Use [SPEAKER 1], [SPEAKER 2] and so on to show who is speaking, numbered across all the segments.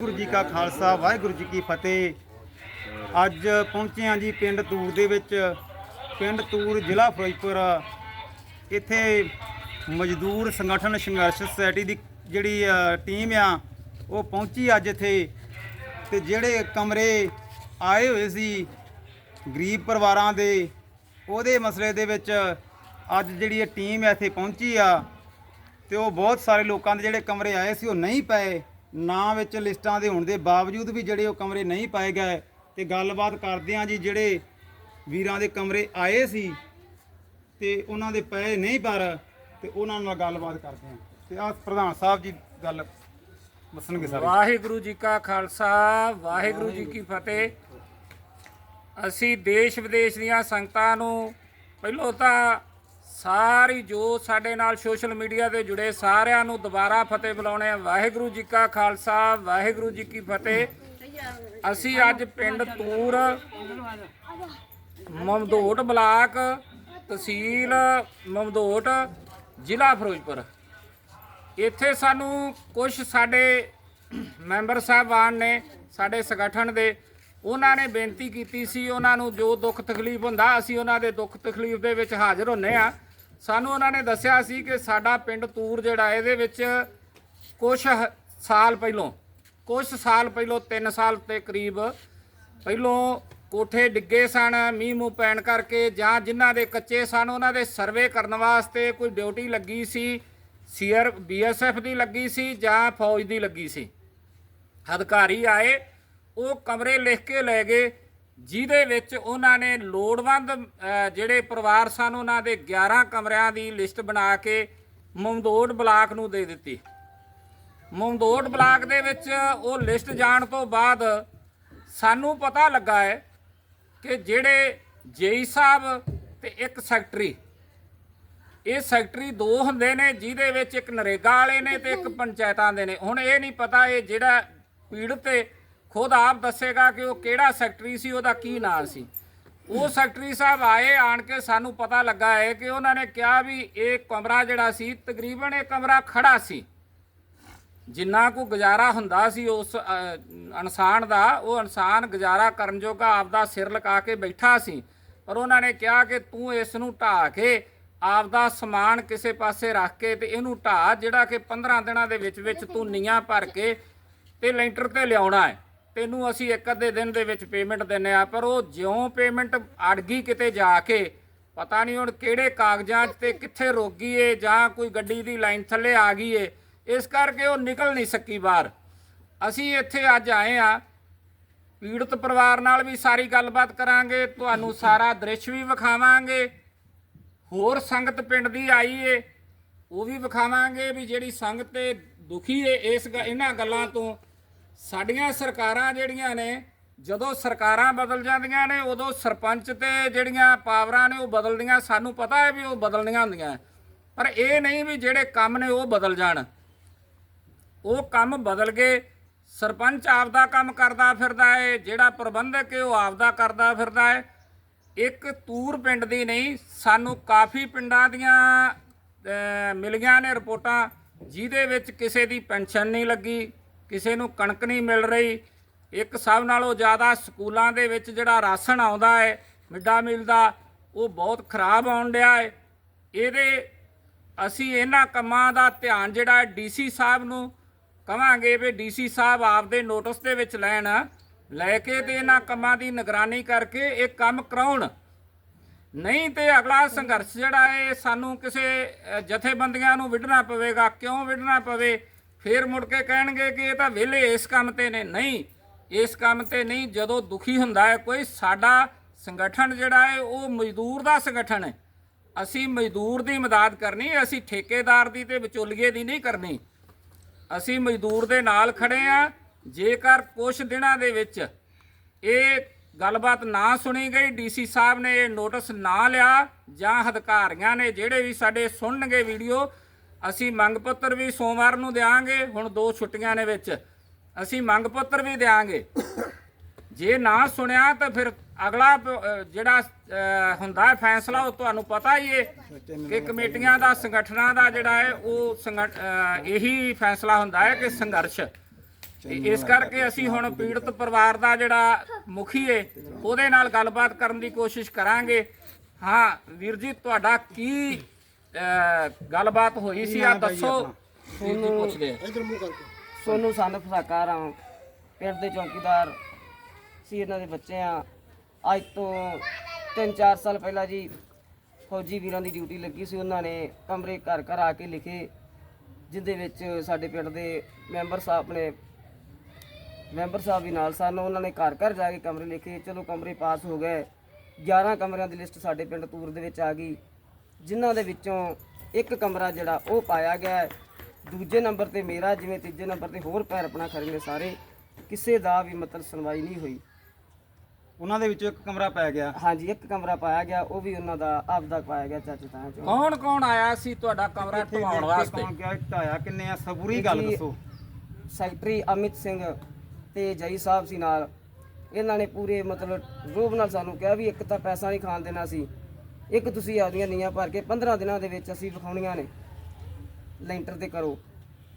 [SPEAKER 1] ਵਾਹਿਗੁਰੂ ਜੀ ਕਾ ਖਾਲਸਾ, ਵਾਹਿਗੁਰੂ ਜੀ ਕੀ ਫਤਿਹ। ਅੱਜ ਪਹੁੰਚੇ ਹਾਂ ਜੀ ਪਿੰਡ ਤੂਰ ਦੇ ਵਿੱਚ। ਪਿੰਡ ਤੂਰ ਜ਼ਿਲ੍ਹਾ ਫਿਰੋਜ਼ਪੁਰ। ਇੱਥੇ ਮਜ਼ਦੂਰ ਸੰਗਠਨ ਸੰਘਰਸ਼ ਸੁਸਾਇਟੀ ਦੀ ਜਿਹੜੀ ਟੀਮ ਆ, ਉਹ ਪਹੁੰਚੀ ਅੱਜ ਇੱਥੇ। ਤੇ ਜਿਹੜੇ ਕਮਰੇ ਆਏ ਹੋਏ ਸੀ ਗਰੀਬ ਪਰਿਵਾਰਾਂ ਦੇ, ਉਹਦੇ ਮਸਲੇ ਦੇ ਵਿੱਚ ਅੱਜ ਜਿਹੜੀ ਇਹ ਟੀਮ ਹੈ ਇੱਥੇ ਪਹੁੰਚੀ ਆ, ਤੇ ਉਹ ਬਹੁਤ ਸਾਰੇ ਲੋਕਾਂ ਦੇ ਜਿਹੜੇ ਕਮਰੇ ਆਏ ਸੀ, ਉਹ ਨਹੀਂ ਪਏ। ਨਾਂ ਵਿੱਚ ਲਿਸਟਾਂ ਦੇ ਹੋਣ ਦੇ ਬਾਵਜੂਦ ਵੀ ਜਿਹੜੇ ਉਹ ਕਮਰੇ ਨਹੀਂ ਪਾਏ ਗਏ ਤੇ ਗੱਲਬਾਤ ਕਰਦੇ ਹਾਂ ਜੀ, ਜਿਹੜੇ ਵੀਰਾਂ ਦੇ ਕਮਰੇ ਆਏ ਸੀ ਤੇ ਉਹਨਾਂ ਦੇ ਪਏ ਨਹੀਂ ਪਰ ਤੇ ਉਹਨਾਂ ਨਾਲ ਗੱਲਬਾਤ ਕਰਦੇ ਹਾਂ। ਤੇ ਆ ਪ੍ਰਧਾਨ ਸਾਹਿਬ ਜੀ ਗੱਲ ਦੱਸਣਗੇ ਸਾਰੇ।
[SPEAKER 2] ਵਾਹਿਗੁਰੂ ਜੀ ਕਾ ਖਾਲਸਾ, ਵਾਹਿਗੁਰੂ ਜੀ ਕੀ ਫਤਿਹ। ਅਸੀਂ ਦੇਸ਼ ਵਿਦੇਸ਼ ਦੀਆਂ ਸੰਗਤਾਂ ਨੂੰ ਪਹਿਲੋਂ ਤਾਂ ਸਾਰੀ ਜੋ ਸਾਡੇ ਨਾਲ ਸੋਸ਼ਲ ਮੀਡੀਆ ਤੇ ਜੁੜੇ ਸਾਰਿਆਂ ਨੂੰ ਦੁਬਾਰਾ ਫਤਿਹ ਬੁਲਾਉਣੇ ਆ। ਵਾਹਿਗੁਰੂ ਜੀ ਕਾ ਖਾਲਸਾ, ਵਾਹਿਗੁਰੂ ਜੀ ਕੀ ਫਤਿਹ। ਅਸੀਂ ਅੱਜ ਪਿੰਡ ਤੂਰ, ਮਮਦੋਟ ਬਲਾਕ, ਤਹਿਸੀਲ ਮਮਦੋਟ, ਜ਼ਿਲ੍ਹਾ ਫਿਰੋਜ਼ਪੁਰ। ਇੱਥੇ ਸਾਨੂੰ ਕੁਝ ਸਾਡੇ ਮੈਂਬਰ ਸਾਹਿਬਾਨ ਨੇ, ਸਾਡੇ ਸੰਗਠਨ ਦੇ, ਉਹਨਾਂ ਨੇ ਬੇਨਤੀ ਕੀਤੀ ਸੀ, ਉਹਨਾਂ ਨੂੰ ਜੋ ਦੁੱਖ ਤਕਲੀਫ ਹੁੰਦਾ, ਅਸੀਂ ਉਹਨਾਂ ਦੇ ਦੁੱਖ ਤਕਲੀਫ ਦੇ ਵਿੱਚ ਹਾਜ਼ਰ ਹੁੰਨੇ ਆ। ਸਾਨੂੰ ਉਹਨਾਂ ਨੇ ਦੱਸਿਆ ਸੀ ਕਿ ਸਾਡਾ ਪਿੰਡ ਤੂਰ ਜਿਹੜਾ, ਇਹਦੇ ਵਿੱਚ ਕੁਝ ਹ- ਸਾਲ ਪਹਿਲੋਂ ਕੁਝ ਸਾਲ ਪਹਿਲੋਂ 3 ਸਾਲ ਤੇ ਕਰੀਬ ਪਹਿਲੋਂ ਕੋਠੇ ਡਿੱਗੇ ਸਨ, ਮੀਂਹ ਮੂੰਹ ਪੈਣ ਕਰਕੇ, ਜਾਂ ਜਿਨ੍ਹਾਂ ਦੇ ਕੱਚੇ ਸਨ, ਉਹਨਾਂ ਦੇ ਸਰਵੇ ਕਰਨ ਵਾਸਤੇ ਕੋਈ ਡਿਊਟੀ ਲੱਗੀ ਸੀ, ਸੀਆਰ ਬੀਐਸਐਫ ਦੀ ਲੱਗੀ ਸੀ, ਜਾਂ ਫੌਜ ਦੀ ਲੱਗੀ ਸੀ। ਅਧਿਕਾਰੀ ਆਏ, ਉਹ ਕਮਰੇ ਲਿਖ ਕੇ ਲੈ ਗਏ ਜਿਹਦੇ ਵਿੱਚ ਉਹਨਾਂ ਨੇ ਲੋੜਵੰਦ ਜਿਹੜੇ ਪਰਿਵਾਰ ਸਨ, ਉਹਨਾਂ ਦੇ 11 ਕਮਰਿਆਂ ਦੀ ਲਿਸਟ ਬਣਾ ਕੇ ਮਮਦੋੜ ਬਲਾਕ ਨੂੰ ਦੇ ਦਿੱਤੀ। ਮਮਦੋੜ ਬਲਾਕ ਦੇ ਵਿੱਚ ਉਹ ਲਿਸਟ ਜਾਣ ਤੋਂ ਬਾਅਦ ਸਾਨੂੰ ਪਤਾ ਲੱਗਾ ਹੈ ਕਿ ਜਿਹੜੇ ਜੇਈ ਸਾਹਿਬ ਤੇ ਇੱਕ ਸੈਕਟਰੀ, ਇਹ ਸੈਕਟਰੀ ਦੋ ਹੁੰਦੇ ਨੇ, ਜਿਹਦੇ ਵਿੱਚ ਇੱਕ ਨਰੇਗਾ ਵਾਲੇ ਨੇ ਤੇ ਇੱਕ ਪੰਚਾਇਤਾਂ ਦੇ ਨੇ। ਹੁਣ ਇਹ ਨਹੀਂ ਪਤਾ ਇਹ ਜਿਹੜਾ ਪੀੜਤ ਤੇ ਖੁਦ ਆਪ ਦੱਸੇਗਾ ਕਿ ਉਹ ਕਿਹੜਾ ਸੈਕਟਰੀ ਸੀ, ਉਹਦਾ ਕੀ ਨਾਂ ਸੀ। ਉਹ ਸੈਕਟਰੀ ਸਾਹਿਬ ਆਏ, ਆਣ ਕੇ ਸਾਨੂੰ ਪਤਾ ਲੱਗਾ ਹੈ ਕਿ ਉਹਨਾਂ ਨੇ ਕਿਹਾ ਵੀ ਇਹ ਕਮਰਾ ਜਿਹੜਾ ਸੀ, ਤਕਰੀਬਨ ਇਹ ਕਮਰਾ ਖੜਾ ਸੀ। ਜਿੰਨਾ ਕੋ ਗੁਜ਼ਾਰਾ ਹੁੰਦਾ ਸੀ, ਉਸ ਇਨਸਾਨ ਦਾ, ਉਹ ਇਨਸਾਨ ਗੁਜ਼ਾਰਾ ਕਰਨ ਜੋਗਾ ਆਪਦਾ ਸਿਰ ਲਗਾ ਕੇ ਬੈਠਾ ਸੀ। ਪਰ ਉਹਨਾਂ ਨੇ ਕਿਹਾ ਕਿ ਤੂੰ ਇਸ ਨੂੰ ਢਾ ਕੇ ਆਪਦਾ ਸਮਾਨ ਕਿਸੇ ਪਾਸੇ ਰੱਖ ਕੇ ਤੇ ਇਹਨੂੰ ਢਾ ਜਿਹੜਾ ਕਿ 15 ਦਿਨਾਂ ਦੇ ਵਿੱਚ ਵਿੱਚ ਤੂੰ ਨੀਆਂ ਭਰ ਕੇ ਤੇ ਲੈਂਟਰ ਤੇ ਲਿਆਉਣਾ ਹੈ। ਤੈਨੂੰ ਅਸੀਂ ਇੱਕ ਅੱਧੇ ਦਿਨ ਦੇ ਵਿੱਚ ਪੇਮੈਂਟ ਦਿੰਨੇ ਆ, ਪਰ ਉਹ ਜਿਉਂ ਪੇਮੈਂਟ ਅੜ ਗਈ ਕਿਤੇ ਜਾ ਕੇ, ਪਤਾ ਨਹੀਂ ਹੁਣ ਕਿਹੜੇ ਕਾਗਜ਼ਾਂ 'ਚ ਤੇ ਕਿੱਥੇ ਰੁਕ ਗਈ ਏ ਜਾਂ ਕੋਈ ਗੱਡੀ ਦੀ ਲਾਈਨ ਥੱਲੇ ਆ ਗਈ ਏ, ਇਸ ਕਰਕੇ ਉਹ ਨਿਕਲ ਨਹੀਂ ਸਕੀ ਬਾਹਰ। ਅਸੀਂ ਇੱਥੇ ਅੱਜ ਆਏ ਆ, ਪੀੜਤ ਪਰਿਵਾਰ ਨਾਲ ਵੀ ਸਾਰੀ ਗੱਲਬਾਤ ਕਰਾਂਗੇ, ਤੁਹਾਨੂੰ ਸਾਰਾ ਦ੍ਰਿਸ਼ ਵੀ ਵਿਖਾਵਾਂਗੇ, ਹੋਰ ਸੰਗਤ ਪਿੰਡ ਦੀ ਆਈ ਏ, ਉਹ ਵੀ ਵਿਖਾਵਾਂਗੇ ਵੀ ਜਿਹੜੀ ਸੰਗਤ ਤੇ ਦੁਖੀ ਏ ਇਸ ਗ- ਇਹਨਾਂ ਗੱਲਾਂ ਤੋਂ ਸਾਡੀਆਂ ਸਰਕਾਰਾਂ ਜਿਹੜੀਆਂ ਨੇ, ਜਦੋਂ ਸਰਕਾਰਾਂ ਬਦਲ ਜਾਂਦੀਆਂ ਨੇ, ਉਦੋਂ ਸਰਪੰਚ ਤੇ ਜਿਹੜੀਆਂ ਪਾਵਰਾਂ ਨੇ, ਉਹ ਬਦਲਦੀਆਂ। ਸਾਨੂੰ ਪਤਾ ਹੈ ਵੀ ਉਹ ਬਦਲਣੀਆਂ ਹੁੰਦੀਆਂ। ਪਰ ਇਹ ਨਹੀਂ ਵੀ ਜਿਹੜੇ ਕੰਮ ਨੇ, ਉਹ ਬਦਲ ਜਾਣ। ਉਹ ਕੰਮ ਬਦਲ ਗਏ। ਸਰਪੰਚ ਆਪਦਾ ਕੰਮ ਕਰਦਾ ਫਿਰਦਾ ਹੈ। ਜਿਹੜਾ ਪ੍ਰਬੰਧਕ ਹੈ, ਉਹ ਆਪਦਾ ਕਰਦਾ ਫਿਰਦਾ ਹੈ। ਇੱਕ ਤੂਰ ਪਿੰਡ ਦੀ ਨਹੀਂ, ਸਾਨੂੰ ਕਾਫੀ ਪਿੰਡਾਂ ਦੀਆਂ ਮਿਲੀਆਂ ਨੇ ਰਿਪੋਰਟਾਂ, ਜਿਹਦੇ ਵਿੱਚ ਕਿਸੇ ਦੀ ਪੈਨਸ਼ਨ ਨਹੀਂ ਲੱਗੀ। ਕਿਸੇ ਨੂੰ ਕਣਕ ਨਹੀਂ ਮਿਲ ਰਹੀ। ਇੱਕ ਸਭ ਨਾਲੋਂ ਜ਼ਿਆਦਾ ਸਕੂਲਾਂ ਦੇ ਵਿੱਚ ਜਿਹੜਾ ਰਾਸ਼ਨ ਆਉਂਦਾ ਹੈ, ਮਿੱਡਾ ਮੀਲ ਦਾ, ਉਹ ਬਹੁਤ ਖਰਾਬ ਆਉਣ ਡਿਆ ਹੈ। ਇਹਦੇ ਅਸੀਂ ਇਹਨਾਂ ਕੰਮਾਂ ਦਾ ਧਿਆਨ ਜਿਹੜਾ ਡੀਸੀ ਸਾਹਿਬ ਨੂੰ ਕਵਾਂਗੇ ਵੀ ਡੀਸੀ ਸਾਹਿਬ ਆਪਦੇ ਨੋਟਿਸ ਦੇ ਵਿੱਚ ਲੈਣ, ਲੈ ਕੇ ਤੇ ਇਹਨਾਂ ਕੰਮਾਂ ਦੀ ਨਿਗਰਾਨੀ ਕਰਕੇ ਇਹ ਕੰਮ ਕਰਾਉਣ। ਨਹੀਂ ਤੇ ਅਗਲਾ ਸੰਘਰਸ਼ ਜਿਹੜਾ ਹੈ ਸਾਨੂੰ ਕਿਸੇ ਜਥੇਬੰਦੀਆਂ ਨੂੰ ਵਿਢਣਾ ਪਵੇਗਾ। ਕਿਉਂ ਵਿਢਣਾ ਪਵੇ? ਫੇਰ ਮੁੜ ਕੇ ਕਹਿਣਗੇ ਕਿ ਇਹ ਤਾਂ ਵਿਹਲੇ ਇਸ ਕੰਮ ਤੇ ਨੇ। ਨਹੀਂ, ਇਸ ਕੰਮ ਤੇ ਨਹੀਂ, ਜਦੋਂ ਦੁਖੀ ਹੁੰਦਾ ਹੈ ਕੋਈ, ਸਾਡਾ ਸੰਗਠਨ ਜਿਹੜਾ ਹੈ, ਉਹ ਮਜ਼ਦੂਰ ਦਾ ਸੰਗਠਨ ਹੈ। ਅਸੀਂ ਮਜ਼ਦੂਰ ਦੀ ਮਦਦ ਕਰਨੀ, ਅਸੀਂ ਠੇਕੇਦਾਰ ਦੀ ਤੇ ਵਿਚੋਲੀਏ ਦੀ ਨਹੀਂ ਕਰਨੀ। ਅਸੀਂ ਮਜ਼ਦੂਰ ਦੇ ਨਾਲ ਖੜੇ ਆ ਜੇਕਰ ਕੁਝ ਦਿਨਾਂ ਦੇ ਵਿੱਚ ਇਹ ਗੱਲਬਾਤ ਨਾ ਸੁਣੀ ਗਈ ਡੀਸੀ ਸਾਹਿਬ ਨੇ ਇਹ ਨੋਟਿਸ ਨਾ ਲਿਆ ਜਾਂ ਅਧਿਕਾਰੀਆਂ ਨੇ ਜਿਹੜੇ ਵੀ ਸਾਡੇ ਸੁਣਨਗੇ ਵੀਡੀਓ ਅਸੀਂ ਮੰਗ ਪੱਤਰ ਵੀ ਸੋਮਵਾਰ ਨੂੰ ਦੇਾਂਗੇ ਹੁਣ ਦੋ ਛੁੱਟੀਆਂ ਨੇ ਵਿੱਚ। ਅਸੀਂ ਮੰਗ ਪੱਤਰ ਵੀ ਦੇਾਂਗੇ ਜੇ ਨਾ ਸੁਣਿਆ ਤਾਂ ਫਿਰ ਅਗਲਾ ਜਿਹੜਾ ਹੁੰਦਾ ਫੈਸਲਾ, ਉਹ ਤੁਹਾਨੂੰ ਪਤਾ ਹੀ ਹੈ ਕਿ ਕਮੇਟੀਆਂ ਦਾ, ਸੰਗਠਨਾਂ ਦਾ ਜਿਹੜਾ ਹੈ, ਉਹ ਸੰਗਠ- ਇਹੀ ਫੈਸਲਾ ਹੁੰਦਾ ਹੈ ਕਿ ਸੰਘਰਸ਼। ਇਸ ਕਰਕੇ ਅਸੀਂ ਹੁਣ ਪੀੜਤ ਪਰਿਵਾਰ ਦਾ ਜਿਹੜਾ ਮੁਖੀ ਏ, ਉਹਦੇ ਨਾਲ ਗੱਲਬਾਤ ਕਰਨ ਦੀ ਕੋਸ਼ਿਸ਼ ਕਰਾਂਗੇ। ਹਾਂ, ਵੀਰ ਜੀ, ਤੁਹਾਡਾ ਕੀ ਗੱਲਬਾਤ ਹੋਈ ਸੀ ਆ ਦੱਸੋ। ਵੀਰ ਜੀ ਪੁੱਛਦੇ ਆ।
[SPEAKER 3] ਸੋਨੂੰ ਸੰਦ ਫਸਾਕਾਰ ਆ ਪਿੰਡ ਦੇ ਚੌਕੀਦਾਰ ਸੀ ਇਹਨਾਂ ਦੇ ਬੱਚੇ ਆ। ਅੱਜ ਤੋਂ 3-4 ਸਾਲ ਪਹਿਲਾਂ ਜੀ ਫੌਜੀ ਵੀਰਾਂ ਦੀ ਡਿਊਟੀ ਲੱਗੀ ਸੀ ਉਹਨਾਂ ਨੇ ਕਮਰੇ ਘਰ ਘਰ ਆ ਕੇ ਲਿਖੇ ਜਿੰਦੇ ਵਿੱਚ ਸਾਡੇ ਪਿੰਡ ਦੇ ਮੈਂਬਰ ਸਾਹਿਬ ਨੇ ਮੈਂਬਰ ਸਾਹਿਬ ਵੀ ਨਾਲ ਸਨ ਉਹਨਾਂ ਨੇ ਘਰ ਘਰ ਜਾ ਕੇ ਕਮਰੇ ਲਿਖੇ। ਚਲੋ ਕਮਰੇ ਪਾਸ ਹੋ ਗਏ। 11 ਕਮਰਿਆਂ ਦੀ ਲਿਸਟ ਸਾਡੇ ਪਿੰਡ ਤੂਰ ਦੇ ਵਿੱਚ ਆ ਗਈ। ਜਿਨ੍ਹਾਂ ਦੇ ਵਿੱਚੋਂ ਇੱਕ ਕਮਰਾ ਜਿਹੜਾ ਉਹ ਪਾਇਆ ਗਿਆ ਹੈ। ਦੂਜੇ ਨੰਬਰ ਤੇ ਮੇਰਾ ਜਿਵੇਂ ਤੀਜੇ ਨੰਬਰ ਤੇ ਹੋਰ ਪੈਰ ਆਪਣਾ ਖੜੇ ਨੇ ਸਾਰੇ ਕਿਸੇ ਦਾ ਵੀ ਮਤਲਬ ਸੁਣਵਾਈ ਨਹੀਂ ਹੋਈ।
[SPEAKER 1] ਉਹਨਾਂ ਦੇ ਵਿੱਚੋਂ ਇੱਕ ਕਮਰਾ ਪੈ ਗਿਆ।
[SPEAKER 3] ਹਾਂਜੀ ਇੱਕ ਕਮਰਾ ਪਾਇਆ ਗਿਆ ਉਹ ਵੀ ਉਹਨਾਂ ਦਾ ਆਪਦਾ ਪਾਇਆ ਗਿਆ ਚਾਚੇ ਤਾਇਆ ਚੋਂ।
[SPEAKER 2] ਕੌਣ ਕੌਣ ਆਇਆ ਸੀ ਤੁਹਾਡਾ ਕਮਰਾ ਢਵਾਉਣ ਵਾਸਤੇ?
[SPEAKER 1] ਕੌਣ ਗਿਆ ਢਾਇਆ ਕਿੰਨੇ ਆ ਸਬੂਰੀ ਗੱਲ
[SPEAKER 3] ਜੀ,
[SPEAKER 1] ਦੱਸੋ।
[SPEAKER 3] ਸੈਕਟਰੀ ਅਮਿਤ ਸਿੰਘ ਤੇ ਜਈ ਸਾਹਿਬ ਸੀ ਨਾਲ। ਇਹਨਾਂ ਨੇ ਪੂਰੇ ਮਤਲਬ ਰੋਬ ਨਾਲ ਸਾਨੂੰ ਕਿਹਾ ਵੀ ਇੱਕ ਤਾਂ ਪੈਸਾ ਨਹੀਂ ਖਾਣ ਦੇਣਾ ਸੀ। ਇੱਕ ਤੁਸੀਂ ਆਪਦੀਆਂ ਨੀਆਂ ਭਰ ਕੇ 15 ਦਿਨਾਂ ਦੇ ਵਿੱਚ ਅਸੀਂ ਵਿਖਾਉਣੀਆਂ ਨੇ ਲੈਂਟਰ ਤੇ ਕਰੋ।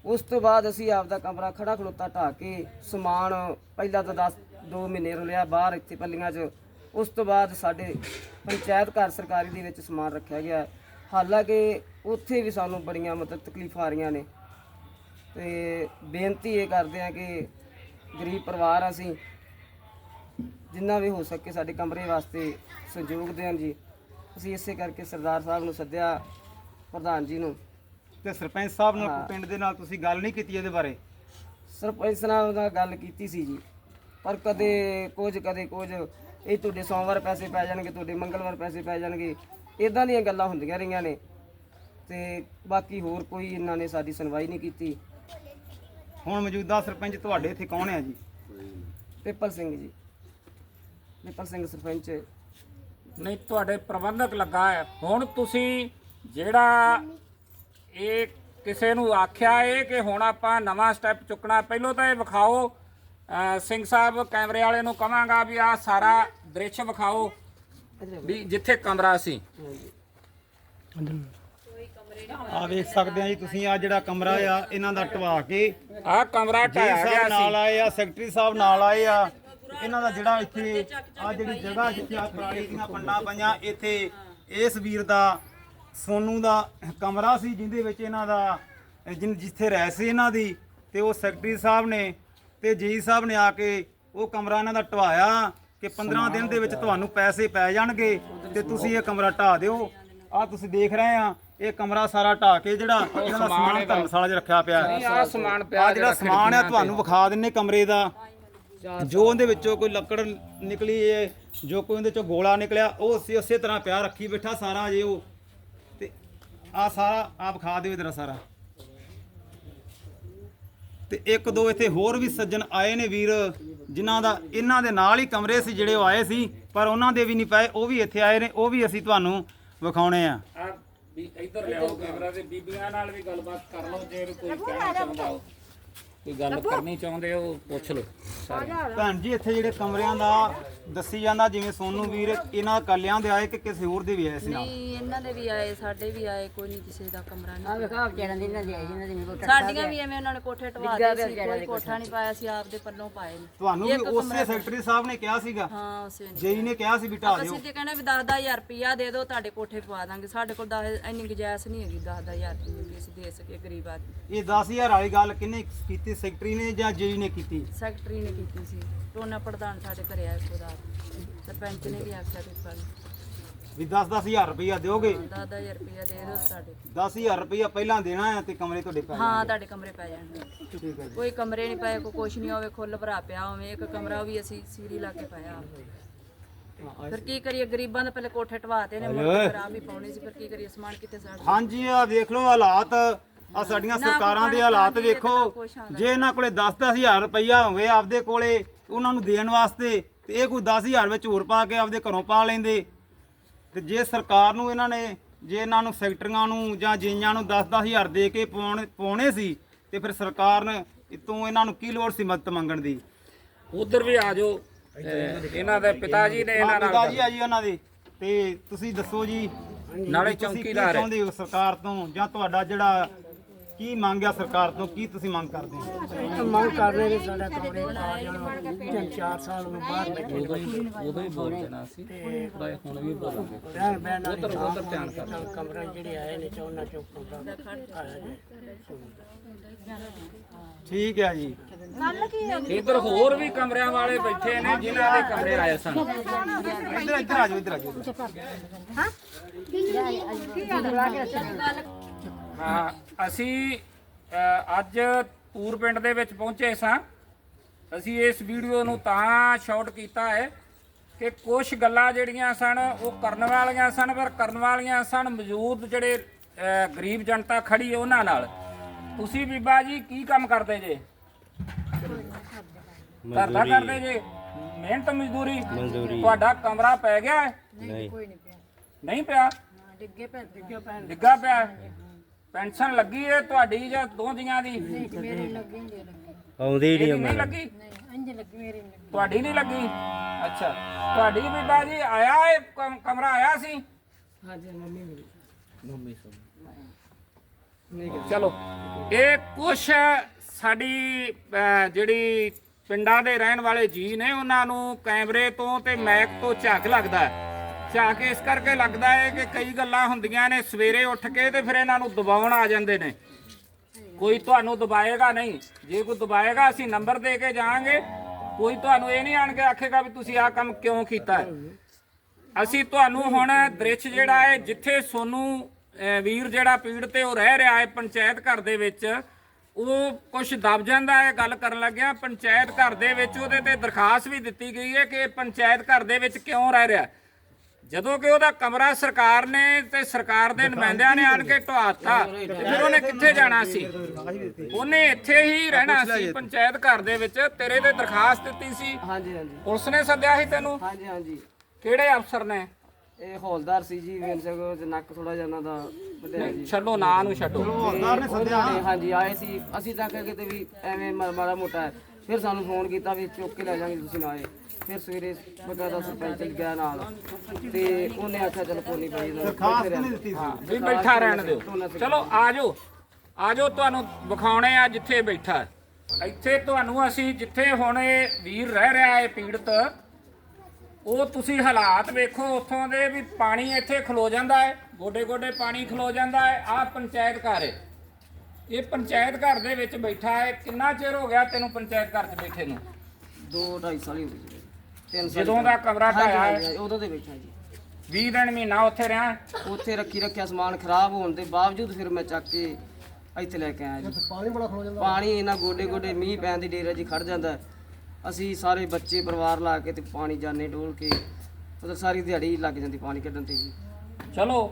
[SPEAKER 3] ਉਸ ਤੋਂ ਬਾਅਦ ਅਸੀਂ ਆਪਦਾ ਕਮਰਾ ਖੜਾ ਖਲੋਤਾ ਢਾ ਕੇ ਸਮਾਨ ਪਹਿਲਾਂ ਤਾਂ 10 2 ਮਹੀਨੇ ਰੁਲਿਆ, ਬਾਹਰ ਇੱਥੇ ਪੱਲੀਆਂ 'ਚ। ਉਸ ਤੋਂ ਬਾਅਦ ਸਾਡੇ ਪੰਚਾਇਤ ਘਰ ਸਰਕਾਰੀ ਦੇ ਵਿੱਚ ਸਮਾਨ ਰੱਖਿਆ ਗਿਆ। ਹਾਲਾਂਕਿ ਉੱਥੇ ਵੀ ਸਾਨੂੰ ਬੜੀਆਂ ਮਤਲਬ ਤਕਲੀਫਾਂ ਆ ਰਹੀਆਂ ਨੇ। ਤੇ ਬੇਨਤੀ ਇਹ ਕਰਦੇ ਆ ਕਿ ਗਰੀਬ ਪਰਿਵਾਰ ਅਸੀਂ, ਜਿੰਨਾ ਵੀ ਹੋ ਸਕੇ ਸਾਡੇ ਕਮਰੇ ਵਾਸਤੇ ਸਹਿਯੋਗ ਦੇਣ ਜੀ। ਅਸੀਂ ਇਸੇ ਕਰਕੇ ਸਰਦਾਰ ਸਾਹਿਬ ਨੂੰ ਸੱਦਿਆ ਪ੍ਰਧਾਨ ਜੀ ਨੂੰ।
[SPEAKER 1] ਤੇ ਸਰਪੰਚ ਸਾਹਿਬ ਨਾਲ। ਪਿੰਡ ਦੇ ਨਾਲ ਤੁਸੀਂ ਗੱਲ ਨਹੀਂ ਕੀਤੀ ਇਹਦੇ ਬਾਰੇ?
[SPEAKER 3] ਸਰਪੰਚ ਨਾਲ ਨਾਲ ਗੱਲ ਕੀਤੀ ਸੀ ਜੀ। ਪਰ ਕਦੇ ਕੁਝ ਕਦੇ ਕੁਝ ਇਹ ਤੁਹਾਡੇ ਸੋਮਵਾਰ ਪੈਸੇ ਪੈ ਜਾਣਗੇ ਤੁਹਾਡੇ ਮੰਗਲਵਾਰ ਪੈਸੇ ਪੈ ਜਾਣਗੇ ਇਦਾਂ ਦੀਆਂ ਗੱਲਾਂ ਹੁੰਦੀਆਂ ਰਹੀਆਂ ਨੇ। ਤੇ ਬਾਕੀ ਹੋਰ ਕੋਈ ਇਹਨਾਂ ਨੇ ਸਾਡੀ ਸੁਣਵਾਈ ਨਹੀਂ ਕੀਤੀ।
[SPEAKER 1] ਹੁਣ ਮੌਜੂਦਾ ਸਰਪੰਚ ਤੁਹਾਡੇ ਇੱਥੇ ਕੌਣ ਹੈ ਜੀ?
[SPEAKER 3] ਪਿੱਪਲ ਸਿੰਘ ਜੀ। ਪਿੱਪਲ ਸਿੰਘ ਸਰਪੰਚ।
[SPEAKER 2] ਨਹੀਂ ਤੁਹਾਡੇ ਪ੍ਰਬੰਧਕ ਲੱਗਾ ਹੈ। ਹੁਣ ਤੁਸੀਂ ਜਿਹੜਾ ਇਹ ਕਿਸੇ ਨੂੰ ਆਖਿਆ ਏ ਕਿ ਹੁਣ ਆਪਾਂ ਨਵਾਂ ਸਟੈਪ ਚੁੱਕਣਾ ਪਹਿਲਾਂ ਤਾਂ ਇਹ ਵਿਖਾਓ। ਸਿੰਘ ਸਾਹਿਬ ਕੈਮਰੇ ਵਾਲੇ ਨੂੰ ਕਵਾਂਗਾ ਵੀ ਆ ਸਾਰਾ ਦ੍ਰਿਸ਼ ਵਿਖਾਓ ਵੀ ਜਿੱਥੇ ਕਮਰਾ ਸੀ।
[SPEAKER 1] ਆ ਵੇਖ ਸਕਦੇ ਆ ਜੀ ਤੁਸੀਂ ਆ ਜਿਹੜਾ ਕਮਰਾ ਆ ਇਹਨਾਂ ਦਾ ਢਵਾ ਕੇ
[SPEAKER 2] ਆ ਕਮਰਾ ਢਾਇਆ ਗਿਆ
[SPEAKER 1] ਸਾਹਿਬ ਨਾਲ
[SPEAKER 2] ਸੀ।
[SPEAKER 1] ਆਏ ਆ ਸੈਕਟਰੀ ਸਾਹਿਬ ਨਾਲ ਆਏ ਆ ਇਹਨਾਂ ਦਾ ਜਿਹੜਾ ਇੱਥੇ ਆ ਜਿਹੜੀ ਜਗ੍ਹਾ ਜਿੱਥੇ ਆ ਪੁਰਾਣੀ ਦੀਆਂ ਪੰਡਾਂ ਪਈਆਂ ਇੱਥੇ ਇਸ ਵੀਰ ਦਾ ਸੋਨੂ ਦਾ ਕਮਰਾ ਸੀ ਜਿੰਦੇ ਵਿੱਚ ਇਹਨਾਂ ਦਾ ਜਿਨ ਜਿੱਥੇ ਰਹਿ ਸੀ ਇਹਨਾਂ ਦੀ ਤੇ ਉਹ ਸੈਕਟਰੀ ਸਾਹਿਬ ਨੇ ਤੇ ਜੀ ਸਾਹਿਬ ਨੇ ਆ ਕੇ ਉਹ ਕਮਰਾ ਇਹਨਾਂ ਦਾ ਢਵਾਇਆ ਕਿ 15 ਦਿਨ ਦੇ ਵਿੱਚ ਤੁਹਾਨੂੰ ਪੈਸੇ ਪੈ ਜਾਣਗੇ ਤੇ ਤੁਸੀਂ ਇਹ ਕਮਰਾ ਢਾ ਦਿਓ। ਆ ਤੁਸੀਂ ਦੇਖ ਰਹੇ ਆ ਇਹ ਕਮਰਾ ਸਾਰਾ ਢਾ ਕੇ ਜਿਹੜਾ ਇਹਨਾਂ ਦਾ ਸਮਾਨ ਧਰਮਸ਼ਾਲਾ 'ਚ ਰੱਖਿਆ ਪਿਆ।
[SPEAKER 2] ਆ ਸਮਾਨ ਪਿਆ
[SPEAKER 1] ਆ ਜਿਹੜਾ ਸਮਾਨ ਆ ਤੁਹਾਨੂੰ ਵਿਖਾ ਦਿੰਨੇ ਕਮਰੇ ਦਾ। ਜੋ ਉਹਦੇ ਵਿੱਚੋਂ ਕੋਈ ਲੱਕੜ ਨਿਕਲੀ ਏ ਜੋ ਕੋਈ ਉਹਦੇ ਚੋਂ ਗੋਲਾ ਨਿਕਲਿਆ ਉਹ ਉਸੇ ਉਸੇ ਤਰ੍ਹਾਂ ਪਿਆ ਰੱਖੀ ਬੈਠਾ ਸਾਰਾ ਜੇ ਉਹ। ਤੇ ਆ ਸਾਰਾ ਆ ਵਿਖਾ ਦਿਓ ਇਧਰ ਸਾਰਾ। ਤੇ ਇੱਕ ਦੋ ਇੱਥੇ ਹੋਰ ਵੀ ਸੱਜਣ ਆਏ ਨੇ ਵੀਰ ਜਿਨ੍ਹਾਂ ਦਾ ਇਹਨਾਂ ਦੇ ਨਾਲ ਹੀ ਕਮਰੇ ਸੀ ਜਿਹੜੇ ਉਹ ਆਏ ਸੀ ਪਰ ਉਹਨਾਂ ਦੇ ਵੀ ਨਹੀਂ ਪਏ ਉਹ ਵੀ ਇੱਥੇ ਆਏ ਨੇ ਉਹ ਵੀ ਅਸੀਂ ਤੁਹਾਨੂੰ ਵਿਖਾਉਣੇ ਆ।
[SPEAKER 2] ਆ ਵੀ ਇੱਧਰ ਲਿਆਓ ਕੈਮਰਾ ਤੇ ਬੀਬੀਆਂ ਨਾਲ ਵੀ ਗੱਲਬਾਤ ਕਰ ਲਓ ਜੇ ਕੋਈ ਕਹਿਣਾ ਚਾਹੁੰਦਾ ਹੋ ਕੋਈ ਗੱਲ ਕਰਨੀ ਚਾਹੁੰਦੇ ਹੋ ਪੁੱਛ ਲਓ ਸਾਰੇ।
[SPEAKER 1] ਭੈਣ ਜੀ ਇੱਥੇ ਜਿਹੜੇ ਕਮਰਿਆਂ ਦਾ ਦੱਸੀ ਜਾਂਦਾ ਜਿਵੇਂ ਸੋਨੂ ਵੀਰ ਇਹਨਾਂ ਕੱਲਿਆਂ ਦੇ ਆਏ ਕਿ ਕਿਸੇ ਹੋਰ ਦੇ ਵੀ ਆਏ ਸੀ ਨਾਲ?
[SPEAKER 4] ਨਹੀਂ ਇਹਨਾਂ ਦੇ ਵੀ ਆਏ ਸਾਡੇ ਵੀ ਆਏ ਕੋਈ ਨਹੀਂ ਕਿਸੇ ਦਾ ਕਮਰਾ ਨਹੀਂ
[SPEAKER 5] ਵੇਖਾ ਵਿਚਾਰਾਂ ਦੀ ਇਹਨਾਂ ਦੀ ਆਈ ਇਹਨਾਂ ਦੀ ਵੀ ਕੋਠਾ
[SPEAKER 4] ਸਾਡੀਆਂ ਵੀ ਐਵੇਂ ਉਹਨਾਂ ਨੇ ਕੋਠੇ ਟਵਾ ਦਿੱਤੇ ਸੀ ਕੋਈ ਕੋਠਾ ਨਹੀਂ ਪਾਇਆ ਸੀ ਆਪਦੇ ਪੱਲੋਂ ਪਾਏ ਨੇ।
[SPEAKER 1] ਤੁਹਾਨੂੰ ਵੀ ਉਸੇ ਸੈਕਟਰੀ ਸਾਹਿਬ ਨੇ ਕਿਹਾ ਸੀਗਾ?
[SPEAKER 4] ਹਾਂ ਉਸੇ ਨੇ
[SPEAKER 1] ਜੇਈ ਨੇ ਕਿਹਾ। ਸੀ ਵੀ ਢਾ ਦਿਓ।
[SPEAKER 4] ਅਸੀਂ ਤੇ ਕਹਿੰਦੇ ਵੀ 10-10000 ਰੁਪਿਆ ਦੇ ਦਿਓ ਤੁਹਾਡੇ ਕੋਠੇ ਪਵਾ ਦਾਂਗੇ। ਸਾਡੇ ਕੋਲ 10 ਇੰਨੀ ਗੁੰਜਾਇਸ਼ ਨਹੀਂ ਹੈਗੀ 10-10000 ਰੁਪਏ ਵੀ ਅਸੀਂ ਦੇ ਸਕੀਏ ਗਰੀਬ ਆਦਮੀ।
[SPEAKER 1] ਇਹ 10000 ਵਾਲੀ ਗੱਲ ਕਿਹਨੇ ਕੀਤੀ? ਸੈਕਟਰੀ ਨੇ ਜਾਂ ਜੇਈ ਨੇ ਕੀਤੀ?
[SPEAKER 4] ਸੈਕਟਰੀ ਨੇ ਕੀਤੀ ਸੀ। ਟੋਨਾ ਪ੍ਰਧਾਨ ਸਾਡੇ ਘਰੇ ਆਇਆ ਖੁਦਾ ਸਰਪੰਚ ਨੇ ਵੀ ਆਖਿਆ ਕਿ ਕੱਲ
[SPEAKER 1] ਵੀ 10-10000 ਰੁਪਇਆ ਦਿਓਗੇ?
[SPEAKER 4] 10-10000 ਰੁਪਿਆ ਦੇ ਦਿਓ ਸਾਡੇ।
[SPEAKER 1] 10000 ਰੁਪਇਆ ਪਹਿਲਾਂ ਦੇਣਾ ਹੈ ਤੇ ਕਮਰੇ ਤੁਹਾਡੇ ਪੈ
[SPEAKER 4] ਹਾਂ ਤੁਹਾਡੇ ਕਮਰੇ ਪੈ ਜਾਣਗੇ।
[SPEAKER 1] ਠੀਕ ਹੈ ਜੀ।
[SPEAKER 4] ਕੋਈ ਕਮਰੇ ਨਹੀਂ ਪਏ ਕੋਈ ਕੁਛ ਨਹੀਂ ਹੋਵੇ ਖੁੱਲ ਭਰਾ ਪਿਆ ਹੋਵੇ ਇੱਕ ਕਮਰਾ ਵੀ ਅਸੀਂ ਸੀਰੀ ਲਾ ਕੇ ਪਾਇਆ। ਫਿਰ ਕੀ ਕਰੀਏ ਗਰੀਬਾਂ ਦੇ ਪਹਿਲੇ ਕੋਠੇ ਢਵਾਤੇ ਨੇ ਖਰਾਬ ਵੀ ਪਾਉਣੇ ਸੀ ਫਿਰ ਕੀ ਕਰੀਏ ਸਮਾਨ ਕਿੱਥੇ ਸਾੜ
[SPEAKER 1] ਹਾਂਜੀ ਆ ਦੇਖ ਲਓ ਹਾਲਾਤ ਆ ਸਾਡੀਆਂ ਸਰਕਾਰਾਂ ਦੇ ਹਾਲਾਤ ਵੇਖੋ ਜੇ ਇਹਨਾਂ ਕੋਲੇ 10-10000 ਰੁਪਇਆ ਹੋਵੇ ਆਪਦੇ ਕੋਲੇ ਉਹਨਾਂ ਨੂੰ ਦੇਣ ਵਾਸਤੇ ਤੇ ਇਹ ਕੋਈ 10000 ਵਿੱਚ ਹੋਰ ਪਾ ਕੇ ਆਪਦੇ ਘਰੋਂ ਪਾ ਲੈਂਦੇ। ਤੇ ਜੇ ਸਰਕਾਰ ਨੂੰ ਇਹਨਾਂ ਨੇ ਜੇ ਇਹਨਾਂ ਨੂੰ ਸੈਕਟਰੀਆਂ ਨੂੰ ਜਾਂ ਜੀਆਂ ਨੂੰ 10-10000 ਦੇ ਕੇ ਪਾਉਣ ਸੀ ਤੇ ਫਿਰ ਸਰਕਾਰ ਨੇ ਇਤੋਂ ਇਹਨਾਂ ਨੂੰ ਕੀ ਲੋੜ ਸੀ ਮਦਦ ਮੰਗਣ ਦੀ?
[SPEAKER 2] ਉਧਰ ਵੀ ਆ ਜਾਓ। ਇਹਨਾਂ ਦੇ ਪਿਤਾ ਜੀ ਨੇ ਇਹਨਾਂ
[SPEAKER 1] ਪਿਤਾ
[SPEAKER 2] ਨਾਲ
[SPEAKER 1] ਜੀ ਆ ਜੀ ਉਹਨਾਂ ਦੇ। ਤੇ ਤੁਸੀਂ ਦੱਸੋ ਜੀ
[SPEAKER 2] ਨਾਲੇ ਚੌਕੀਦਾਰ।
[SPEAKER 1] ਚਾਹੁੰਦੇ ਹੋ ਸਰਕਾਰ ਤੋਂ ਜਾਂ ਤੁਹਾਡਾ ਜਿਹੜਾ ਕੀ ਮੰਗ ਆ ਸਰਕਾਰ ਤੋਂ? ਕੀ ਤੁਸੀਂ ਮੰਗ ਕਰਦੇ ਹੋ?
[SPEAKER 6] ਮੰਗ ਕਰ ਰਹੇ ਨੇ ਸਾਡਾ ਕਮਰੇ ਪਾ ਜਾਣ ਤਿੰਨ ਚਾਰ ਸਾਲ ਨੂੰ ਬਾਹਰ ਬੈਠੇ ਉਦੋਂ ਹੀ ਉਦੋਂ ਹੀ ਬੋਲ ਦੇਣਾ ਸੀ। ਤੇ ਹੁਣ ਵੀ ਬੋਲਾਂਗੇ। ਰਹਿਣ ਬਹਿਣ ਵਾਲੀ ਉਧਰ ਧਿਆਨ ਕਰ ਕਮਰੇ ਜਿਹੜੇ ਆਏ ਨੇ ਤੇ ਉਹਨਾਂ ਚੋਂ ਕਮਰਾ ਆਇਆ ਜੀ।
[SPEAKER 1] ਠੀਕ ਹੈ ਜੀ।
[SPEAKER 2] ਇੱਧਰ ਹੋਰ ਵੀ ਕਮਰਿਆਂ ਵਾਲੇ ਬੈਠੇ ਨੇ ਜਿਨ੍ਹਾਂ ਦੇ ਕਮਰੇ ਆਏ ਸਨ।
[SPEAKER 1] ਇੱਧਰ ਇੱਧਰ ਆ ਜਾਓ ਇੱਧਰ ਆ ਜਾਓ। ਇੱਧਰ।
[SPEAKER 2] ਹਾਂ ਅਸੀਂ ਅ, ਅੱਜ ਪੂਰ ਪਿੰਡ ਦੇ ਵਿੱਚ ਪਹੁੰਚੇ ਸਾਂ। ਅਸੀਂ ਇਸ ਵੀਡੀਓ ਨੂੰ ਤਾਂ ਸ਼ਾਰਟ ਕੀਤਾ ਹੈ ਕਿ ਕੁਝ ਗੱਲਾਂ ਜਿਹੜੀਆਂ ਸਨ ਉਹ ਕਰਨ ਵਾਲੀਆਂ ਸਨ ਪਰ ਕਰਨ ਵਾਲੀਆਂ ਸਨ ਮੌਜੂਦ ਜਿਹੜੇ ਅ, ਗਰੀਬ ਜਨਤਾ ਖੜੀ ਹੈ ਉਹਨਾਂ ਨਾਲ। ਤੁਸੀਂ ਬੀਬਾ ਜੀ ਕੀ ਕੰਮ ਕਰਦੇ ਜੇ? ਦਾ ਕਰਦੇ ਜੇ? ਮਿਹਨਤ ਮਜ਼ਦੂਰੀ? ਤੁਹਾਡਾ ਕਮਰਾ ਪੈ ਗਿਆ ਹੈ? ਨਹੀਂ। ਪਿਆ। ਡਿੱਗਾ ਪਿਆ ਪੈਨਸ਼ਨ ਲੱਗੀ ਹੈ ਤੁਹਾਡੀ ਜਾਂ ਦੋ ਜੀਆਂ ਦੀ? ਆਉਂਦੀ ਨਹੀਂ ਨਹੀਂ ਲੱਗੀ ਤੁਹਾਡੀ ਨਹੀਂ ਲੱਗੀ? ਅੱਛਾ। ਤੁਹਾਡੀ ਬੀਬਾ ਜੀ ਆਇਆ ਕਮ- ਕਮਰਾ ਆਇਆ ਸੀ?
[SPEAKER 3] ਹਾਂਜੀ ਮੰਮੀ ਮੇਰੀ
[SPEAKER 2] ਚਲੋ। ਇਹ ਕੁਛ ਸਾਡੀ ਅਹ, ਜਿਹੜੀ ਪਿੰਡਾਂ ਦੇ ਰਹਿਣ ਵਾਲੇ ਜੀ ਨੇ ਉਹਨਾਂ ਨੂੰ ਕੈਮਰੇ ਤੋਂ ਤੇ ਮੈਕ ਤੋਂ ਝੱਕ ਲੱਗਦਾ ਹੈ। ਝੱਕ ਇਸ ਕਰਕੇ ਲੱਗਦਾ ਹੈ ਕਿ ਕਈ ਗੱਲਾਂ ਹੁੰਦੀਆਂ ਨੇ, ਸਵੇਰੇ ਉੱਠ ਕੇ ਤੇ ਫਿਰ ਇਹਨਾਂ ਨੂੰ ਦਬਾਉਣ ਆ ਜਾਂਦੇ ਨੇ। ਕੋਈ ਤੁਹਾਨੂੰ ਦਬਾਏਗਾ ਨਹੀਂ। ਜੇ ਕੋਈ ਦਬਾਏਗਾ, ਅਸੀਂ ਨੰਬਰ ਦੇ ਕੇ ਜਾਵਾਂਗੇ। ਕੋਈ ਤੁਹਾਨੂੰ ਇਹ ਨਹੀਂ ਆਣ ਕੇ ਆਖੇਗਾ ਵੀ ਤੁਸੀਂ ਆਹ ਕੰਮ ਕਿਉਂ ਕੀਤਾ ਅਸੀਂ ਤੁਹਾਨੂੰ ਹੁਣ ਦ੍ਰਿਸ਼ ਜਿਹੜਾ ਹੈ, ਜਿੱਥੇ ਸੋਨੂੰ ਵੀਰ ਜਿਹੜਾ ਪੀੜ ਤੇ ਉਹ ਰਹਿ ਰਿਹਾ ਹੈ ਪੰਚਾਇਤ ਘਰ ਦੇ ਵਿੱਚ, ਉਹ ਕੁਝ ਦਬ ਜਾਂਦਾ ਹੈ, ਗੱਲ ਕਰਨ ਲੱਗਿਆ। ਪੰਚਾਇਤ ਘਰ ਦੇ ਵਿੱਚ ਉਹਦੇ ਤੇ ਦਰਖਾਸਤ ਵੀ ਦਿੱਤੀ ਗਈ ਹੈ ਕਿ ਪੰਚਾਇਤ ਘਰ ਦੇ ਵਿੱਚ ਕਿਉਂ ਰਹਿ ਰਿਹਾ ਜਦੋਂ ਕਿ ਉਹਦਾ ਕਮਰਾ ਸਰਕਾਰ ਨੇ ਤੇ ਸਰਕਾਰ ਦੇ ਨੁਮਾਇੰਦਿਆਂ ਨੇ ਆਣ ਕੇ ਢਵਾਤਾ ਤੇ ਫਿਰ ਉਹਨੇ ਕਿੱਥੇ ਜਾਣਾ ਸੀ? ਉਹਨੇ ਇੱਥੇ ਹੀ ਰਹਿਣਾ ਸੀ ਪੰਚਾਇਤ ਘਰ ਦੇ ਵਿੱਚ ਤੇਰੇ ਤੇ ਦਰਖਾਸਤ ਦਿੱਤੀ ਸੀ।
[SPEAKER 3] ਹਾਂਜੀ ਹਾਂਜੀ।
[SPEAKER 2] ਪੁਲਿਸ ਨੇ ਸੱਦਿਆ ਸੀ ਤੈਨੂੰ?
[SPEAKER 3] ਹਾਂਜੀ ਹਾਂਜੀ।
[SPEAKER 2] ਕਿਹੜੇ ਅਫਸਰ ਨੇ?
[SPEAKER 3] ਇਹ ਹੌਲਦਾਰ ਸੀ ਜੀ ਵੇਲ ਸਕੋ ਤੇ ਨੱਕ ਥੋੜਾ ਜਿਹਾ ਉਹਨਾਂ ਦਾ ਵਧਿਆ ਜੀ।
[SPEAKER 2] ਛੱਡੋ ਨਾਂ ਨੂੰ ਛੱਡੋ।
[SPEAKER 1] ਹੌਲਦਾਰ ਨੇ ਸੱਦਿਆ।
[SPEAKER 3] ਹਾਂਜੀ ਆਏ ਸੀ। ਅਸੀਂ ਤਾਂ ਕਿ ਕਿਤੇ ਵੀ ਐਵੇਂ ਮਾੜਾ ਮੋਟਾ। ਫਿਰ ਸਾਨੂੰ ਫੋਨ ਕੀਤਾ ਵੀ ਚੁੱਕ ਕੇ ਲੈ ਜਾਾਂਗੇ ਤੁਸੀਂ ਨਾ ਆਏ ਫਿਰ ਸਵੇਰੇ ਬਕਾਇਦਾ ਸਰਪੰਚ ਗਿਆ ਨਾਲ। ਤੇ ਉਹਨੇ ਆਖਿਆ ਚਲ ਕੋਈ ਨਹੀਂ ਭਾਈ
[SPEAKER 1] ਦਰਖਾਸਤ ਨਹੀਂ। ਦਿੱਤੀ ਸੀ।
[SPEAKER 2] ਵੀ ਬੈਠਾ ਰਹਿਣ ਦਿਓ। ਚਲੋ ਆਜੋ। ਆਜੋ ਤੁਹਾਨੂੰ ਵਿਖਾਉਣੇ ਆ ਜਿੱਥੇ ਬੈਠਾ। ਇੱਥੇ ਤੁਹਾਨੂੰ ਅਸੀਂ ਜਿੱਥੇ ਹੁਣ ਇਹ ਵੀਰ ਰਹਿ ਰਿਹਾ ਹੈ ਪੀੜਤ ਉਹ ਤੁਸੀਂ ਹਾਲਾਤ ਵੇਖੋ ਉੱਥੋਂ ਦੇ ਵੀ ਪਾਣੀ ਇੱਥੇ ਖਲੋ ਜਾਂਦਾ ਹੈ। ਗੋਡੇ ਗੋਡੇ ਪਾਣੀ ਖਲੋ ਜਾਂਦਾ ਹੈ। ਆਹ ਪੰਚਾਇਤ ਘਰ ਹੈ। ਇਹ ਪੰਚਾਇਤ ਘਰ ਦੇ ਵਿੱਚ ਬੈਠਾ ਹੈ। ਕਿੰਨਾ ਚਿਰ ਹੋ ਗਿਆ ਤੈਨੂੰ ਪੰਚਾਇਤ ਘਰ 'ਚ ਬੈਠੇ ਨੂੰ?
[SPEAKER 3] ਦੋ ਢਾਈ ਸਾਲ ਹੀ ਹੋ ਗਏ। ਜੀ ਤਿੰਨ ਸਾਲ
[SPEAKER 2] ਜਦੋਂ ਦਾ ਕਮਰਾ
[SPEAKER 3] ਹਾਂਜੀ,
[SPEAKER 2] ਢਾਇਆ ਹੈ।
[SPEAKER 3] ਹਾਂਜੀ, ਉਦੋਂ ਦੇ ਬੈਠਾ ਜੀ
[SPEAKER 2] 20 ਦਿਨ ਮਹੀਨਾ ਉੱਥੇ ਰਿਹਾ?
[SPEAKER 3] ਉੱਥੇ ਰੱਖੀ ਰੱਖਿਆ ਸਮਾਨ ਖਰਾਬ ਹੋਣ ਦੇ ਬਾਵਜੂਦ ਫਿਰ ਮੈਂ ਚੱਕ ਕੇ ਇੱਥੇ ਲੈ ਕੇ ਆਇਆ ਜੀ। ਪਾਣੀ ਬੜਾ ਖਲੋ ਜਾਂਦਾ। ਪਾਣੀ ਇਹਨਾਂ ਗੋਡੇ ਗੋਡੇ ਮੀਂਹ ਪੈਣ ਦੀ ਡੇਰਾ ਜੀ ਖੜ ਜਾਂਦਾ ਹੈ। ਅਸੀਂ ਸਾਰੇ ਬੱਚੇ ਪਰਿਵਾਰ ਲਾ ਕੇ ਤੇ ਪਾਣੀ ਜਾਣੇ ਡੋਲ ਕੇ ਉਧਰ ਸਾਰੀ ਦਿਹਾੜੀ ਲੱਗ ਜਾਂਦੀ ਪਾਣੀ ਕੱਢਣ ਤੇ ਜੀ।
[SPEAKER 2] ਚਲੋ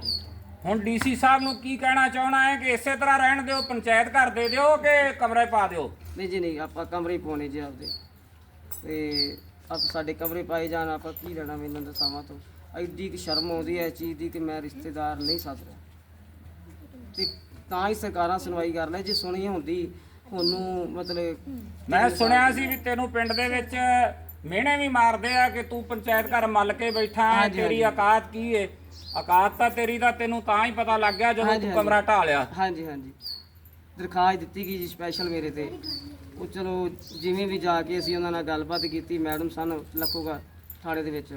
[SPEAKER 2] ਹੁਣ ਡੀਸੀ ਸਾਹਿਬ ਨੂੰ ਕੀ ਕਹਿਣਾ ਚਾਹਣਾ ਹੈ ਕਿ ਇਸੇ ਤਰ੍ਹਾਂ ਰਹਿਣ ਦਿਓ ਪੰਚਾਇਤ ਘਰ ਦੇ ਦਿਓ ਕਿ ਕਮਰੇ ਪਾ ਦਿਓ?
[SPEAKER 3] ਨਹੀਂ ਜੀ ਨਹੀਂ ਆਪਾਂ ਕਮਰੇ ਹੀ ਪਾਉਣੇ ਜੀ ਆਪਦੇ। ਤੇ ਆਪ ਸਾਡੇ ਕਮਰੇ ਪਾਏ ਜਾਣ ਆਪਾਂ ਕੀ ਲੈਣਾ ਮੈਂ ਇਹਨਾਂ ਦਸਾਵਾਂ ਤੋਂ? ਐਡੀ ਕਿ ਸ਼ਰਮ ਆਉਂਦੀ ਹੈ ਇਸ ਚੀਜ਼ ਦੀ ਕਿ ਮੈਂ ਰਿਸ਼ਤੇਦਾਰ ਨਹੀਂ ਸੱਦ ਰਿਹਾ। ਤੇ ਤਾਂ ਹੀ ਸਰਕਾਰਾਂ ਸੁਣਵਾਈ ਕਰ ਲੈ ਜੇ ਸੁਣੀ ਹੁੰਦੀ ਉਹਨੂੰ ਮਤਲਬ
[SPEAKER 2] ਮੈਂ ਸੁਣਿਆ ਸੀ ਵੀ ਤੈਨੂੰ ਪਿੰਡ ਦੇ ਵਿੱਚ ਮਿਹਣੇ ਵੀ ਮਾਰਦੇ ਆ ਕਿ ਤੂੰ ਪੰਚਾਇਤ ਘਰ ਮੱਲ ਕੇ ਬੈਠਾ ਤੇਰੀ ਔਕਾਤ ਕੀ ਏ? ਔਕਾਤ ਤਾਂ ਤੇਰੀ ਦਾ ਤੈਨੂੰ ਤਾਂ ਹੀ ਪਤਾ ਲੱਗ ਗਿਆ ਜਦੋਂ
[SPEAKER 3] ਹਾਂਜੀ,
[SPEAKER 2] ਤੂੰ
[SPEAKER 3] ਹਾਂਜੀ।
[SPEAKER 2] ਕਮਰਾ ਢਾ ਲਿਆ।
[SPEAKER 3] ਹਾਂਜੀ ਹਾਂਜੀ। ਦਰਖਾਸਤ ਦਿੱਤੀ ਗਈ ਜੀ ਸਪੈਸ਼ਲ ਮੇਰੇ ਤੇ। ਉਹ ਚਲੋ ਜਿਵੇਂ ਵੀ ਜਾ ਕੇ ਅਸੀਂ ਉਹਨਾਂ ਨਾਲ ਗੱਲਬਾਤ ਕੀਤੀ ਮੈਡਮ ਸਨ ਲੱਖੋਗਾ ਥਾਣੇ ਦੇ ਵਿੱਚ।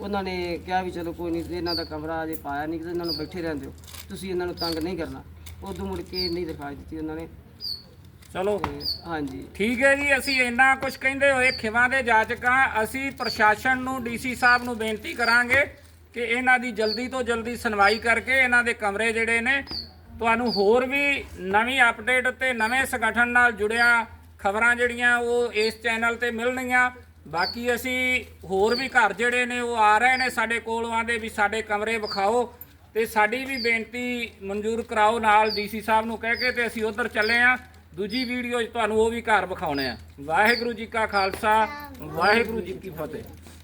[SPEAKER 3] ਉਹਨਾਂ ਨੇ ਕਿਹਾ ਵੀ ਚਲੋ ਕੋਈ ਨਹੀਂ ਇਹਨਾਂ ਦਾ ਕਮਰਾ ਅਜੇ ਪਾਇਆ ਨਹੀਂ ਕਿ ਇਹਨਾਂ ਨੂੰ ਬੈਠੇ ਰਹਿਣ ਦਿਓ। ਤੁਸੀਂ ਇਹਨਾਂ ਨੂੰ ਤੰਗ ਨਹੀਂ ਕਰਨਾ। ਉਦੋਂ ਮੁੜ ਕੇ ਨਹੀਂ ਦਰਖਾਸਤ ਦਿੱਤੀ ਉਹਨਾਂ ਨੇ।
[SPEAKER 2] ਚਲੋ।
[SPEAKER 3] ਤੇ ਹਾਂਜੀ।
[SPEAKER 2] ਠੀਕ ਹੈ ਜੀ ਅਸੀਂ ਇੰਨਾ ਕੁਝ ਕਹਿੰਦੇ ਹੋਏ ਖਿਵਾਂ ਦੇ ਜਾਚਕਾਂ ਅਸੀਂ ਪ੍ਰਸ਼ਾਸਨ ਨੂੰ ਡੀਸੀ ਸਾਹਿਬ ਨੂੰ ਬੇਨਤੀ ਕਰਾਂਗੇ ਕਿ ਇਹਨਾਂ ਦੀ ਜਲਦੀ ਤੋਂ ਜਲਦੀ ਸੁਣਵਾਈ ਕਰਕੇ ਇਹਨਾਂ ਦੇ ਕਮਰੇ ਜਿਹੜੇ ਨੇ, ਤੁਹਾਨੂੰ ਹੋਰ ਵੀ ਨਵੀਂ ਅਪਡੇਟ ਤੇ ਨਵੇਂ ਸੰਗਠਨ ਨਾਲ ਜੁੜਿਆ ਖਬਰਾਂ ਜਿਹੜੀਆਂ ਉਹ ਇਸ ਚੈਨਲ ਤੇ ਮਿਲਣਗੀਆਂ। ਬਾਕੀ ਅਸੀਂ ਹੋਰ ਵੀ ਘਰ ਜਿਹੜੇ ਨੇ ਉਹ ਆ ਰਹੇ ਨੇ ਸਾਡੇ ਕੋਲ ਆਂਦੇ ਵੀ ਸਾਡੇ ਕਮਰੇ ਵਿਖਾਓ ਤੇ ਸਾਡੀ ਵੀ ਬੇਨਤੀ ਮਨਜ਼ੂਰ ਕਰਾਓ ਨਾਲ ਡੀਸੀ ਸਾਹਿਬ ਨੂੰ ਕਹਿ ਕੇ ਤੇ ਅਸੀਂ ਉਧਰ ਚੱਲੇ ਆ। ਦੂਜੀ ਵੀਡੀਓ 'ਚ ਤੁਹਾਨੂੰ ਉਹ ਵੀ ਘਰ ਵਿਖਾਉਣੇ ਆ। ਵਾਹਿਗੁਰੂ ਜੀ ਕਾ ਖਾਲਸਾ, ਵਾਹਿਗੁਰੂ ਜੀ ਕੀ ਫਤਿਹ।